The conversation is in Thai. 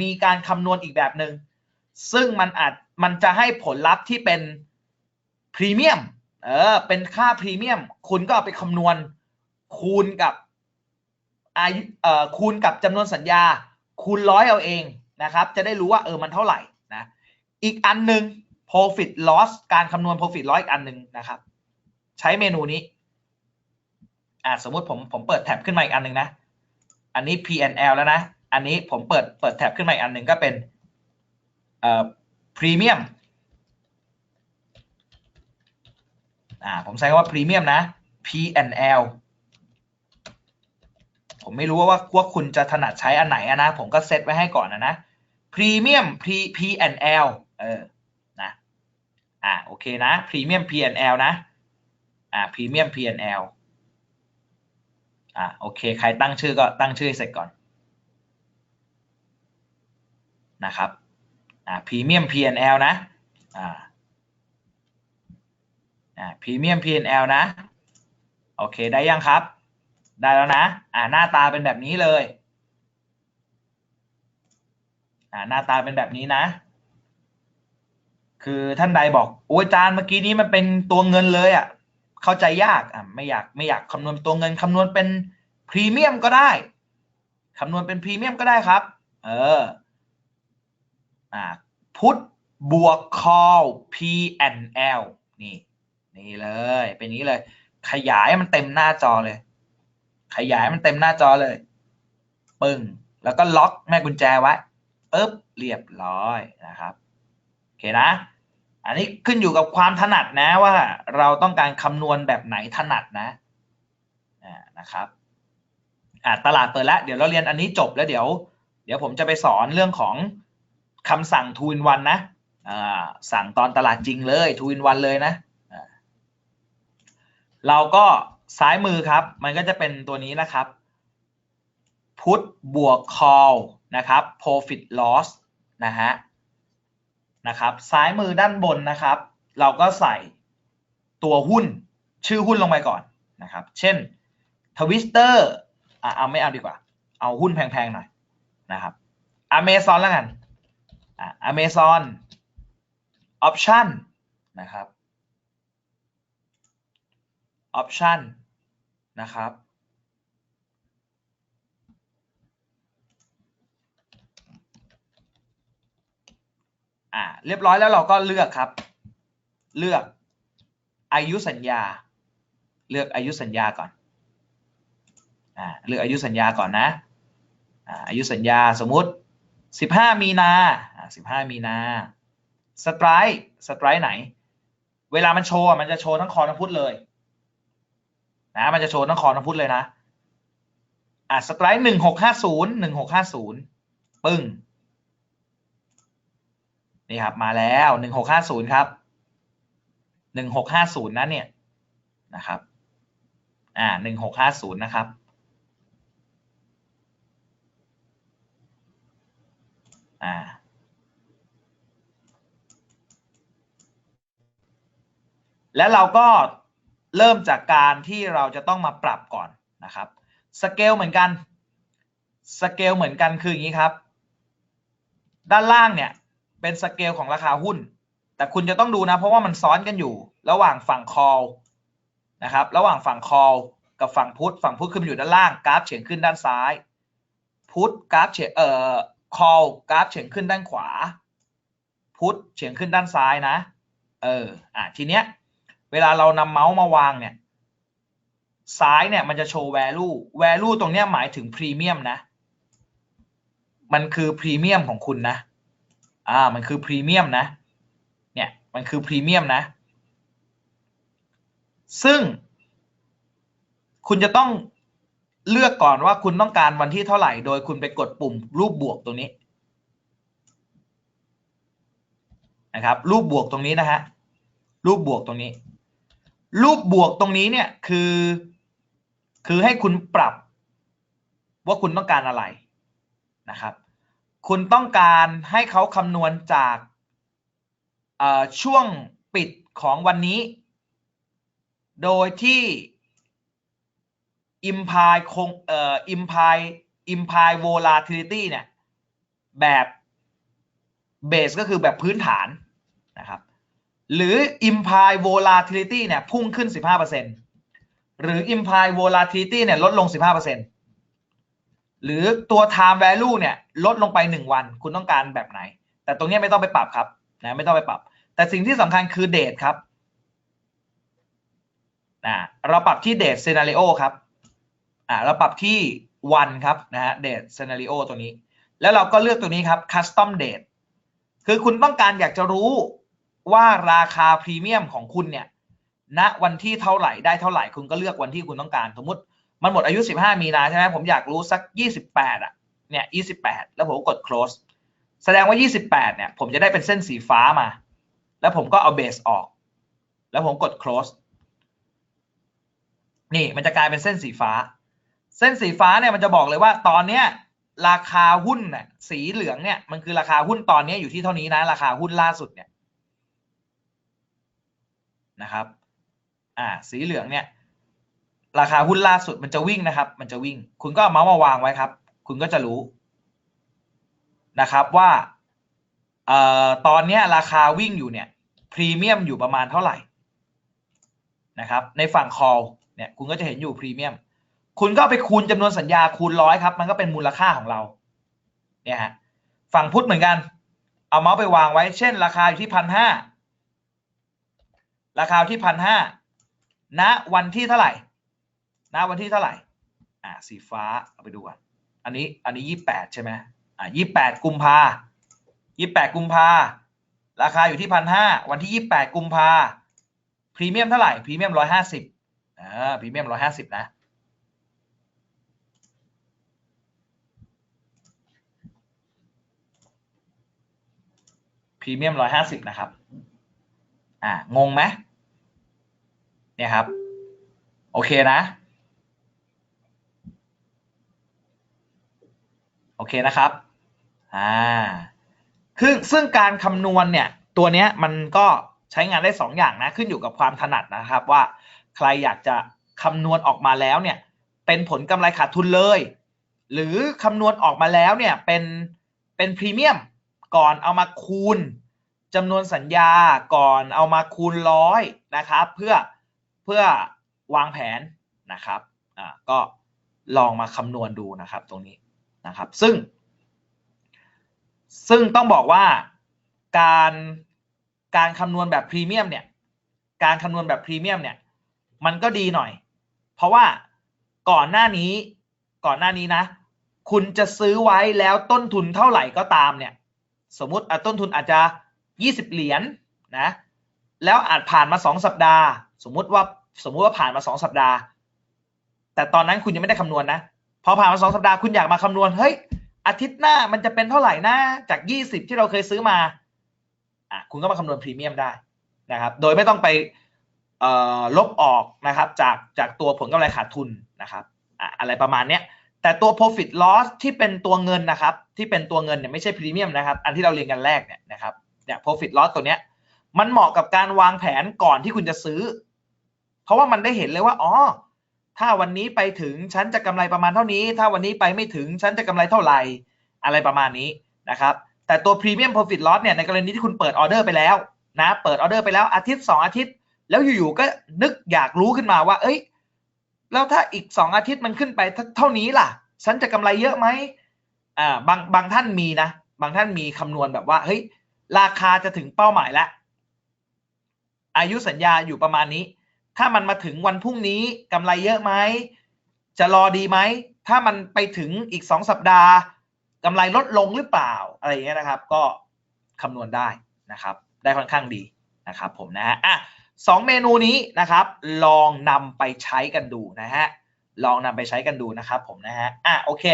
มีการคำนวณอีกแบบหนึง่งซึ่งมันอาจมันจะให้ผลลัพธ์ที่เป็นพรีเมียมเออเป็นค่าพรีเมียมคุณก็เอาไปคำนวณคูณกับอายุเอ่อคูณกับจำนวนสัญญา คูณร้อยเอาเองนะครับ จะได้รู้ว่าเออมันเท่าไหร่นะอีกอันหนึ่ง profit loss การคำนวณ profit loss อีกอันหนึ่งนะครับ ใช้เมนูนี้อ่าสมมุติผมผมเปิดแท็บขึ้นมาอีกอันหนึ่งนะ อันนี้ P&L แล้วนะ อันนี้ผมเปิดเปิดแท็บขึ้นมาอีกอันหนึ่งก็เป็นเอ่อ premium อ่าผมใช้คำว่า premium นะ P&L ผมไม่รู้ว่าว่าคุณจะถนัดใช้อันไหนนะ ผมก็เซตไว้ให้ก่อนนะนะ premium P P&L เออนะอ่าโอเคนะ premium P&L นะอ่า premium P&L อ่าโอเค ใครตั้งชื่อก็ตั้งชื่อเสร็จก่อน นะครับอ่า premium P&L นะอ่าอ่า premium P&L นะ โอเค ได้ยังครับ ได้แล้วนะอ่าหน้าตาเป็นแบบนี้เลยอ่าหน้าตาเป็นแบบนี้นะ คือท่านใดบอกโอ้ยจานเมื่อกี้นี้มันเป็นตัวเงินเลยอะ่ะ เข้าใจยากอ่าไม่อยากไม่อยากคำนวณตัวเงินคำนวณเป็นพรีเมียมก็ได้คำนวณเป็นพรีเมียมก็ได้ครับ เออ อ่า put บวก call p and l นี่นี่เลย เป็นนี้เลย ขยายมันเต็มหน้าจอเลย ขยายมันเต็มหน้าจอเลย ปึ้ง แล้วก็ล็อกแม่กุญแจไว้ปึ๊บเรียบร้อยนะครับโอเคนะ อันนี้ขึ้นอยู่กับความถนัดนะว่าเราต้องการคำนวณแบบไหนถนัดนะอ่านะครับอ่าตลาดเปิดแล้ว เดี๋ยวเราเรียนอันนี้จบแล้วเดี๋ยว เดี๋ยวผมจะไปสอนเรื่องของ คำสั่ง two in one นะสั่งตอนตลาดจริงเลย two in one เลยนะ เราก็ซ้ายมือครับ มันก็จะเป็นตัวนี้นะครับ put บวก call นะครับ profit loss นะฮะนะครับซ้ายมือด้านบนนะครับ เราก็ใส่ตัวหุ้นชื่อหุ้นลงไปก่อนนะครับ เช่น Twister อะเอาไม่เอาดีกว่า เอาหุ้นแพงๆหน่อยนะครับ Amazon แล้วกัน อะ Amazon Option นะครับ Option นะครับอ่าเรียบร้อยแล้วเราก็เลือกครับ เลือกอายุสัญญา เลือกอายุสัญญาก่อนอ่าเลือกอายุสัญญาก่อนนะอ่าอายุสัญญาสมมุติ 15มีนาอ่า15มีนาสไตร์สไตร์ไหน เวลามันโชว์มันจะโชว์ทั้งคอทั้งพุทธเลยนะมันจะโชว์ทั้งคอทั้งพุทธเลยนะอ่าสไตร์หนึ่งหกห้าศูนย์หนึ่งหกห้าศูนย์ปึ้งนี่ครับมาแล้วหนึ่งหกห้าศูนย์ครับหนึ่งหกห้าศูนย์นะเนี่ยนะครับอ่าหนึ่งหกห้าศูนย์นะครับ อ่าแล้วเราก็เริ่มจากการที่เราจะต้องมาปรับก่อนนะครับสเกลเหมือนกันสเกลเหมือนกันคืออย่างนี้ครับ ด้านล่างเนี่ยเป็นสเกลของราคาหุ้น แต่คุณจะต้องดูนะเพราะว่ามันซ้อนกันอยู่ ระหว่างฝั่ง call นะครับระหว่างฝั่ง call กับฝั่งพุทฝั่งพุทคือมันอยู่ด้านล่างกราฟเฉียงขึ้นด้านซ้าย พุทกราฟเฉียงเอ่อ call กราฟเฉียงขึ้นด้านขวาพุทเฉียงขึ้นด้านซ้ายนะ เออ อะ ทีเนี้ย เวลาเรานำเมาส์มาวางเนี่ย ซ้ายเนี่ยมันจะโชว์ value value ตรงเนี้ยหมายถึงพรีเมียมนะ มันคือพรีเมียมของคุณนะ อ่า มันคือพรีเมียมนะ เนี่ย มันคือพรีเมียมนะ ซึ่งคุณจะต้อง เลือกก่อนว่าคุณต้องการวันที่เท่าไหร่ โดยคุณไปกดปุ่มรูปบวกตรงนี้นะครับรูปบวกตรงนี้นะฮะรูปบวกตรงนี้ รูปบวกตรงนี้เนี่ยคือ คือให้คุณปรับว่าคุณต้องการอะไรนะครับ คุณต้องการให้เขาคำนวณจากช่วงปิดของวันนี้ โดยที่ imply คงเอ่อ imply imply volatility เนี่ยแบบเบสก็คือแบบพื้นฐานนะครับหรือ implied volatility เนี่ยพุ่งขึ้น 15%หรือ implied volatility เนี่ยลดลง 15%หรือตัว time value เนี่ยลดลงไป 1 วัน คุณต้องการแบบไหน แต่ตรงนี้ไม่ต้องไปปรับครับนะไม่ต้องไปปรับ แต่สิ่งที่สำคัญคือเดทครับนะเราปรับที่เดท scenario ครับ อ่าเราปรับที่วันครับนะฮะเดท scenario ตัวนี้ แล้วเราก็เลือกตัวนี้ครับ custom date คือคุณต้องการอยากจะรู้ว่าราคาพรีเมียมของคุณเนี่ยณวันที่เท่าไหร่ได้เท่าไหร่คุณก็เลือกวันที่คุณต้องการ สมมติมันหมดอายุ 15 มีนาใช่ไหมผมอยากรู้สัก 28 อะเนี่ย28 แล้วผมกด close แสดงว่า 28 เนี่ย ผมจะได้เป็นเส้นสีฟ้ามา แล้วผมก็เอาเบสออก แล้วผมกด close นี่มันจะกลายเป็นเส้นสีฟ้า เส้นสีฟ้าเนี่ยมันจะบอกเลยว่าตอนเนี้ยราคาหุ้นเนี่ยสีเหลืองเนี่ยมันคือราคาหุ้นตอนนี้อยู่ที่เท่านี้นะ ราคาหุ้นล่าสุดเนี่ยนะครับอ่าสีเหลืองเนี่ยราคาหุ้นล่าสุดมันจะวิ่งนะครับ มันจะวิ่ง คุณก็เอาเมาส์มาวางไว้ครับ คุณก็จะรู้นะครับว่าเอ่อตอนนี้ราคาวิ่งอยู่เนี่ยพรีเมียมอยู่ประมาณเท่าไหร่นะครับในฝั่ง call เนี่ยคุณก็จะเห็นอยู่พรีเมียม คุณก็ไปคูณจำนวนสัญญาคูณร้อยครับ มันก็เป็นมูลค่าของเรา เนี่ยฮะฝั่งพุทธเหมือนกัน เอาเมาส์ไปวางไว้ เช่น ราคาอยู่ที่พันห้าราคาที่พันห้าณวันที่เท่าไหร่ณวันที่เท่าไหร่ อ่า สีฟ้าเอาไปดูก่อนอันนี้ อันนี้ยี่แปดใช่ไหมอ่ายี่แปดกุมภายี่แปดกุมภาราคาอยู่ที่พันห้าวันที่ยี่แปดกุมภาพรีเมียมเท่าไหร่พรีเมียมร้อยห้าสิบอ่าพรีเมียมร้อยห้าสิบนะ พรีเมียมร้อยห้าสิบนะครับ อ่างงไหมเนี่ยครับ โอเคนะ โอเคนะครับ อ่า คือซึ่งการคำนวณเนี่ย ตัวเนี้ยมันก็ใช้งานได้สองอย่างนะ ขึ้นอยู่กับความถนัดนะครับว่าใครอยากจะคำนวณออกมาแล้วเนี่ย เป็นผลกำไรขาดทุนเลย หรือคำนวณออกมาแล้วเนี่ยเป็นเป็นพรีเมียม ก่อนเอามาคูณจำนวนสัญญาก่อนเอามาคูณร้อยนะครับเพื่อเพื่อวางแผนนะครับอ่าก็ลองมาคำนวณดูนะครับตรงนี้นะครับซึ่ง ซึ่งต้องบอกว่าการการคำนวณแบบพรีเมียมเนี่ยการคำนวณแบบพรีเมียมเนี่ยมันก็ดีหน่อย เพราะว่าก่อนหน้านี้ก่อนหน้านี้นะ คุณจะซื้อไว้แล้วต้นทุนเท่าไหร่ก็ตามเนี่ย สมมุติต้นทุนอาจจะ 20 เหรียญนนะแล้วอาจผ่านมา 2 สัปดาห์ สมมุติว่าสมมุติว่าผ่านมา 2 สัปดาห์ แต่ตอนนั้นคุณยังไม่ได้คำนวณนะพอผ่านมา 2 สัปดาห์คุณอยากมาคำนวณเฮ้ยอาทิตย์หน้ามันจะเป็นเท่าไหร่นะจาก 20 ที่เราเคยซื้อมาอะคุณก็มาคำนวณพรีเมียมได้นะครับโดยไม่ต้องไปลบออกนะครับจากจากตัวผลกำไรขาดทุนนะครับอะอะไรประมาณเนี้ย แต่ตัว profit loss ที่เป็นตัวเงินนะครับ ที่เป็นตัวเงินเนี่ยไม่ใช่พรีเมียมนะครับ อันที่เราเรียนกันแรกเนี่ยนะครับเนี่ย profit loss ตัวเนี้ยมันเหมาะกับการวางแผนก่อนที่คุณจะซื้อ เพราะว่ามันได้เห็นเลยว่าอ๋อถ้าวันนี้ไปถึงฉันจะกำไรประมาณเท่านี้ ถ้าวันนี้ไปไม่ถึงฉันจะกำไรเท่าไหร่อะไรประมาณนี้นะครับแต่ตัว premium profit loss เนี่ยในกรณีที่คุณเปิดออเดอร์ไปแล้วนะเปิดออเดอร์ไปแล้วอาทิตย์ 2 อาทิตย์ แล้วอยู่ๆก็นึกอยากรู้ขึ้นมาว่า เอ้ย แล้วถ้าอีก2องอาทิตย์มันขึ้นไปเท่านี้ล่ะ ฉันจะกำไรเยอะไหมอ่าบางบางท่านมีนะ บางท่านมีคำนวณแบบว่าเฮ้ยราคาจะถึงเป้าหมายแล้วอายุสัญญาอยู่ประมาณนี้ ถ้ามันมาถึงวันพรุ่งนี้กำไรเยอะไหมจะรอดีไหมถ้ามันไปถึงอีก2สัปดาห์กำไรลดลงหรือเปล่าอะไรอย่างเงี้ยนะครับ ก็คำนวณได้นะครับ ได้ค่อนข้างดีนะครับผมนะฮะอะ สองเมนูนี้นะครับ ลองนำไปใช้กันดูนะฮะลองนำไปใช้กันดูนะครับผมนะฮะอะโอเค